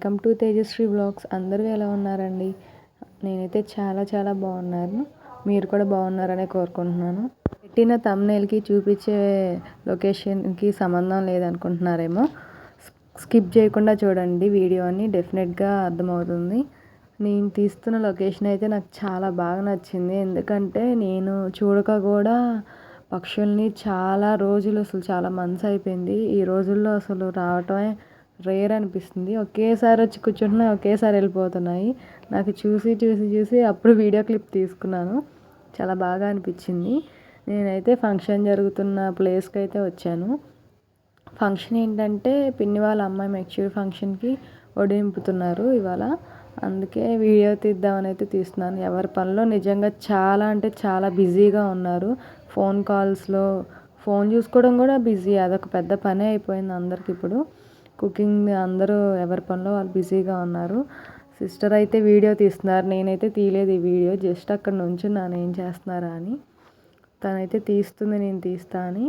Welcome to Tejasri blogs. అందరూ ఎలా ఉన్నారండి? నేనైతే చాలా చాలా బాగున్నాను. మీరు కూడా బాగున్నారనే కోరుకుంటున్నాను. పెట్టిన తమ్నేల్కి చూపించే లొకేషన్కి సంబంధం లేదనుకుంటున్నారేమో. స్కిప్ చేయకుండా చూడండి వీడియోని డెఫినెట్గా అర్థమవుతుంది. నేను తీస్తున్న లొకేషన్ అయితే నాకు చాలా బాగా నచ్చింది. ఎందుకంటే నేను చూడక కూడా పక్షుల్ని చాలా రోజులు అసలు చాలా మంత్స్ అయిపోయింది. ఈ రోజుల్లో అసలు రావటమే రేర్ అనిపిస్తుంది. ఒకేసారి వచ్చి కూర్చుంటున్నాయి ఒకేసారి వెళ్ళిపోతున్నాయి. నాకు చూసి చూసి చూసి అప్పుడు వీడియో క్లిప్ తీసుకున్నాను. చాలా బాగా అనిపించింది. నేనైతే ఫంక్షన్ జరుగుతున్న ప్లేస్కి అయితే వచ్చాను. ఫంక్షన్ ఏంటంటే పిన్ని వాళ్ళ అమ్మాయి మెచ్యూర్ ఫంక్షన్కి ఒడింపుతున్నారు ఇవాళ. అందుకే వీడియో తీద్దామని అయితే తీస్తున్నాను. ఎవరి పనిలో? నిజంగా చాలా అంటే చాలా బిజీగా ఉన్నారు. ఫోన్ కాల్స్లో ఫోన్ చూసుకోవడం కూడా బిజీ. అదొక పెద్ద పని అయిపోయింది అందరికి ఇప్పుడు. కుకింగ్ అందరూ ఎవరి పనిలో వాళ్ళు బిజీగా ఉన్నారు. సిస్టర్ అయితే వీడియో తీస్తున్నారు. నేనైతే తీయలేదు ఈ వీడియో. జస్ట్ అక్కడ నుంచున్నాను ఏం చేస్తున్నారా అని. తనైతే తీస్తుంది నేను తీస్తా అని.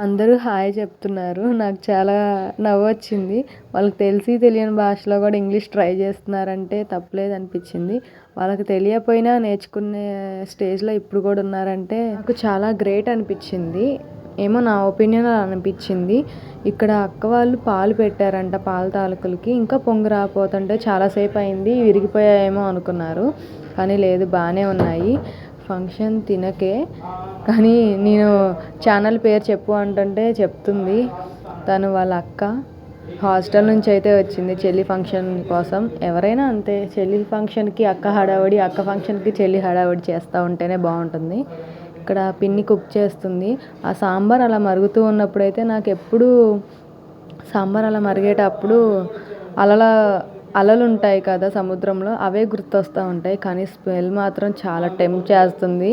అందరూ హాయ్ చెప్తున్నారు. నాకు చాలా నవ్వు వచ్చింది వాళ్ళకి తెలిసి తెలియని భాషలో కూడా ఇంగ్లీష్ ట్రై చేస్తున్నారంటే తప్పలేదు అనిపించింది. వాళ్ళకి తెలియకపోయినా నేర్చుకునే స్టేజ్లో ఇప్పుడు కూడా ఉన్నారంటే నాకు చాలా గ్రేట్ అనిపించింది. ఏమో నా ఒపీనియన్ అలా అనిపించింది. ఇక్కడ అక్క వాళ్ళు పాలు పెట్టారంట పాల తాలూకులకి. ఇంకా పొంగి రాకపోతుంటే చాలాసేపు అయింది విరిగిపోయాయేమో అనుకున్నారు. కానీ లేదు బాగానే ఉన్నాయి. ఫంక్షన్ తినకే. కానీ నేను ఛానల్ పేరు చెప్పు అంటుంటే చెప్తుంది. తను వాళ్ళ అక్క. హాస్టల్ నుంచి అయితే వచ్చింది చెల్లి ఫంక్షన్ కోసం. ఎవరైనా అంతే చెల్లి ఫంక్షన్కి అక్క హడావడి అక్క ఫంక్షన్కి చెల్లి హడావడి చేస్తూ ఉంటేనే బాగుంటుంది. ఇక్కడ పిన్ని కుక్ చేస్తుంది. ఆ సాంబార్ అలా మరుగుతూ ఉన్నప్పుడు అయితే నాకు ఎప్పుడు సాంబార్ అలా మరిగేటప్పుడు అలల అలలు ఉంటాయి కదా సముద్రంలో అవే గుర్తొస్తూ ఉంటాయి. కానీ స్మెల్ మాత్రం చాలా టెంప్ చేస్తుంది.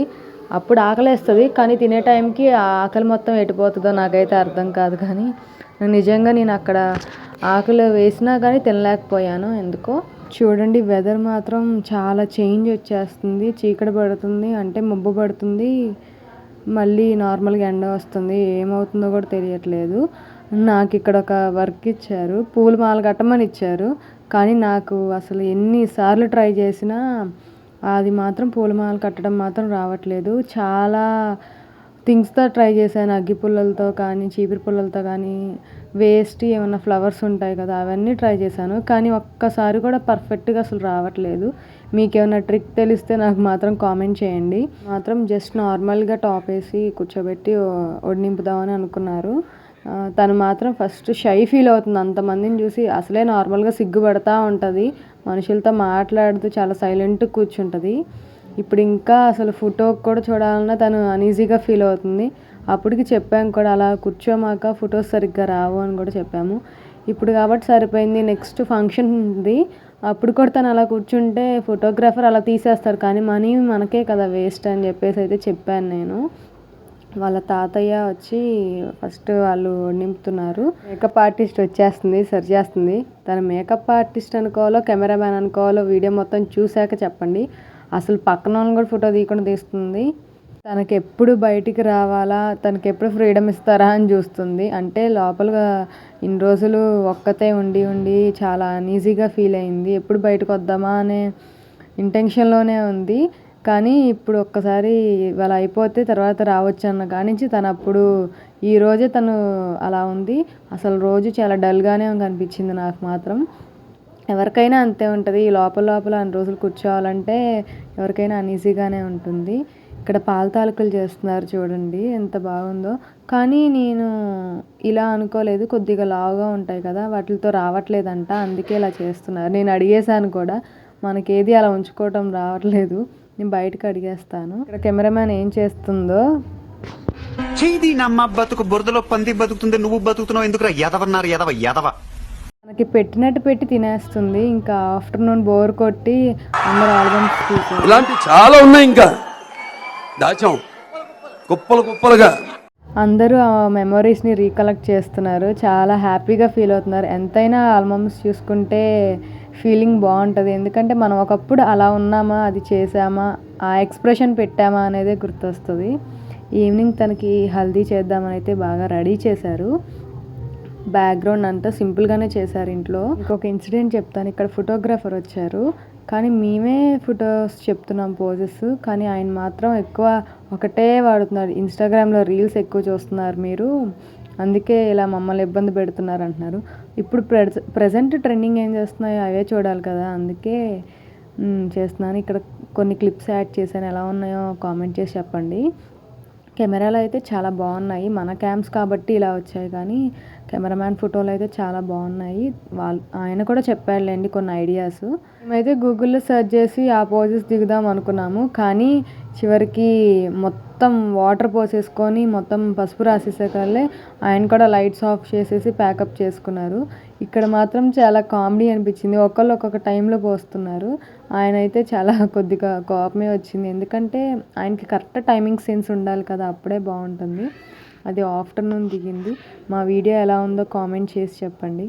అప్పుడు ఆకలేస్తుంది కానీ తినే టైంకి ఆ ఆకలి మొత్తం ఎటుపోతుందో నాకైతే అర్థం కాదు. కానీ నిజంగా నేను అక్కడ ఆకలి వేసినా కానీ తినలేకపోయాను. ఎందుకో? చూడండి వెదర్ మాత్రం చాలా చేంజ్ వచ్చేస్తుంది. చీకటి పడుతుంది అంటే మబ్బు పడుతుంది. మళ్ళీ నార్మల్గా ఎండ వస్తుంది. ఏమవుతుందో కూడా తెలియట్లేదు. నాకు ఇక్కడ ఒక వర్క్ ఇచ్చారు. పూల మాల కట్టమని ఇచ్చారు. కానీ నాకు అసలు ఎన్నిసార్లు ట్రై చేసినా అది మాత్రం పూలమాల కట్టడం మాత్రం రావట్లేదు. చాలా థింగ్స్తో ట్రై చేశాను. అగ్గి పుల్లలతో కానీ చీపురు పుల్లలతో కానీ వేస్ట్ ఏమైనా ఫ్లవర్స్ ఉంటాయి కదా అవన్నీ ట్రై చేశాను. కానీ ఒక్కసారి కూడా పర్ఫెక్ట్గా అసలు రావట్లేదు. మీకు ఏమైనా ట్రిక్ తెలిస్తే నాకు మాత్రం కామెంట్ చేయండి. మాత్రం జస్ట్ నార్మల్గా టాప్ వేసి కూర్చోబెట్టి నింపుదామని అనుకున్నారు. తను మాత్రం ఫస్ట్ షై ఫీల్ అవుతుంది. అంతమందిని చూసి అసలే నార్మల్గా సిగ్గుపడతా ఉంటుంది. మనుషులతో మాట్లాడుతూ చాలా సైలెంట్ కూర్చుంటుంది. ఇప్పుడు ఇంకా అసలు ఫోటో కూడా చూడాలన్నా తను అనీజీగా ఫీల్ అవుతుంది. అప్పటికి చెప్పాము కూడా అలా కూర్చోమాక ఫొటోస్ సరిగ్గా రావు అని కూడా చెప్పాము. ఇప్పుడు కాబట్టి సరిపోయింది. నెక్స్ట్ ఫంక్షన్ ఉంది. అప్పుడు కూడా తను అలా కూర్చుంటే ఫోటోగ్రాఫర్ అలా తీసేస్తారు. కానీ మనీ మనకే కదా వేస్ట్ అని చెప్పేసి అయితే చెప్పాను నేను. వాళ్ళ తాతయ్య వచ్చి ఫస్ట్ వాళ్ళు నింపుతున్నారు. మేకప్ ఆర్టిస్ట్ వచ్చేస్తుంది సరి చేస్తుంది. తను మేకప్ ఆర్టిస్ట్ అనుకోవాలో కెమెరామ్యాన్ అనుకోవాలో వీడియో మొత్తం చూశాక చెప్పండి. అసలు పక్కన వాళ్ళని కూడా ఫోటో తీయకుండా తీస్తుంది. తనకి ఎప్పుడు బయటికి రావాలా తనకి ఎప్పుడు ఫ్రీడమ్ ఇస్తారా అని చూస్తుంది. అంటే లోపలగా ఇన్ని రోజులు ఒక్కతే ఉండి ఉండి చాలా అన్ఈజీగా ఫీల్ అయింది. ఎప్పుడు బయటకు వద్దామా అనే ఇంటెన్షన్లోనే ఉంది. కానీ ఇప్పుడు ఒక్కసారి ఇవాళ అయిపోతే తర్వాత రావచ్చు అన్న కానించి తను అప్పుడు ఈ రోజే తను అలా ఉంది. అసలు రోజు చాలా డల్గానే కనిపించింది నాకు మాత్రం. ఎవరికైనా అంతే ఉంటుంది. ఈ లోపల లోపల అన్ని రోజులు కూర్చోవాలంటే ఎవరికైనా అన్ఈజీగానే ఉంటుంది. ఇక్కడ పాల తాలూకులు చేస్తున్నారు చూడండి ఎంత బాగుందో. కానీ నేను ఇలా అనుకోలేదు. కొద్దిగా లావుగా ఉంటాయి కదా వాటితో రావట్లేదంట. అందుకే ఇలా చేస్తున్నారు. నేను అడిగేశాను కూడా. మనకేది అలా ఉంచుకోవటం రావట్లేదు. నేను బయటకు అడిగేస్తాను. ఇక్కడ కెమెరామ్యాన్ ఏం చేస్తుందో. చేది నమ్మ బతుకు బురదలో పంది బతుకుతుంది నువ్వు బతుకుతున్నావు ఎందుకురా ఎదవన్నారు ఎదవ ఎదవ. మనకి పెట్టినట్టు పెట్టి తినేస్తుంది ఇంకా ఆఫ్టర్నూన్ బోర్ కొట్టి అందరు ఆల్బమ్స్ తీసారు ఇలాంటి చాలా ఉన్నాయి ఇంకా. దాచాం. కుప్పలు కుప్పలుగా. అందరూ ఆ మెమొరీస్ని రీకలెక్ట్ చేస్తున్నారు. చాలా హ్యాపీగా ఫీల్ అవుతున్నారు. ఎంతైనా ఆల్బమ్స్ చూసుకుంటే ఫీలింగ్ బాగుంటుంది. ఎందుకంటే మనం ఒకప్పుడు అలా ఉన్నామా అది చేసామా ఆ ఎక్స్ప్రెషన్ పెట్టామా అనేది గుర్తొస్తుంది. ఈవినింగ్ తనకి హల్దీ చేద్దామని అయితే బాగా రెడీ చేశారు. బ్యాక్గ్రౌండ్ అంతా సింపుల్గానే చేశారు ఇంట్లో. ఇంకొక ఇన్సిడెంట్ చెప్తాను. ఇక్కడ ఫోటోగ్రాఫర్ వచ్చారు. కానీ మేమే ఫొటోస్ చెప్తున్నాం పోజెస్. కానీ ఆయన మాత్రం ఎక్కువ ఒకటే వాడుతున్నారు. ఇన్స్టాగ్రామ్లో రీల్స్ ఎక్కువ చూస్తున్నారు మీరు. అందుకే ఇలా మమ్మల్ని ఇబ్బంది పెడుతున్నారు అంటున్నారు ఇప్పుడు ప్రెజ ప్రజెంట్ ట్రెండింగ్ ఏం చేస్తున్నాయో అవే చూడాలి కదా. అందుకే చేస్తున్నాను. ఇక్కడ కొన్ని క్లిప్స్ యాడ్ చేశాను. ఎలా ఉన్నాయో కామెంట్ చేసి చెప్పండి. కెమెరాలు అయితే చాలా బాగున్నాయి. మన క్యామ్స్ కాబట్టి ఇలా వచ్చాయి. కానీ కెమెరామ్యాన్ ఫోటోలు అయితే చాలా బాగున్నాయి. వాళ్ళు ఆయన కూడా చెప్పాడులేండి కొన్ని ఐడియాస్. మేమైతే గూగుల్లో సెర్చ్ చేసి ఆ పోజెస్ దిగుదాం అనుకున్నాము. కానీ చివరికి మొత్తం వాటర్ పోసేసుకొని మొత్తం పసుపు రాసేసేకల్లే ఆయన కూడా లైట్స్ ఆఫ్ చేసేసి ప్యాకప్ చేసుకున్నారు. ఇక్కడ మాత్రం చాలా కామెడీ అనిపించింది. ఒకళ్ళు ఒక్కొక్క టైంలో పోస్తున్నారు. ఆయన అయితే చాలా కొద్దిగా కోపమే వచ్చింది. ఎందుకంటే ఆయనకి కరెక్ట్ టైమింగ్ సెన్స్ ఉండాలి కదా అప్పుడే బాగుంటుంది. అది ఆఫ్టర్నూన్ దిగింది. మా వీడియో ఎలా ఉందో కామెంట్ చేసి చెప్పండి.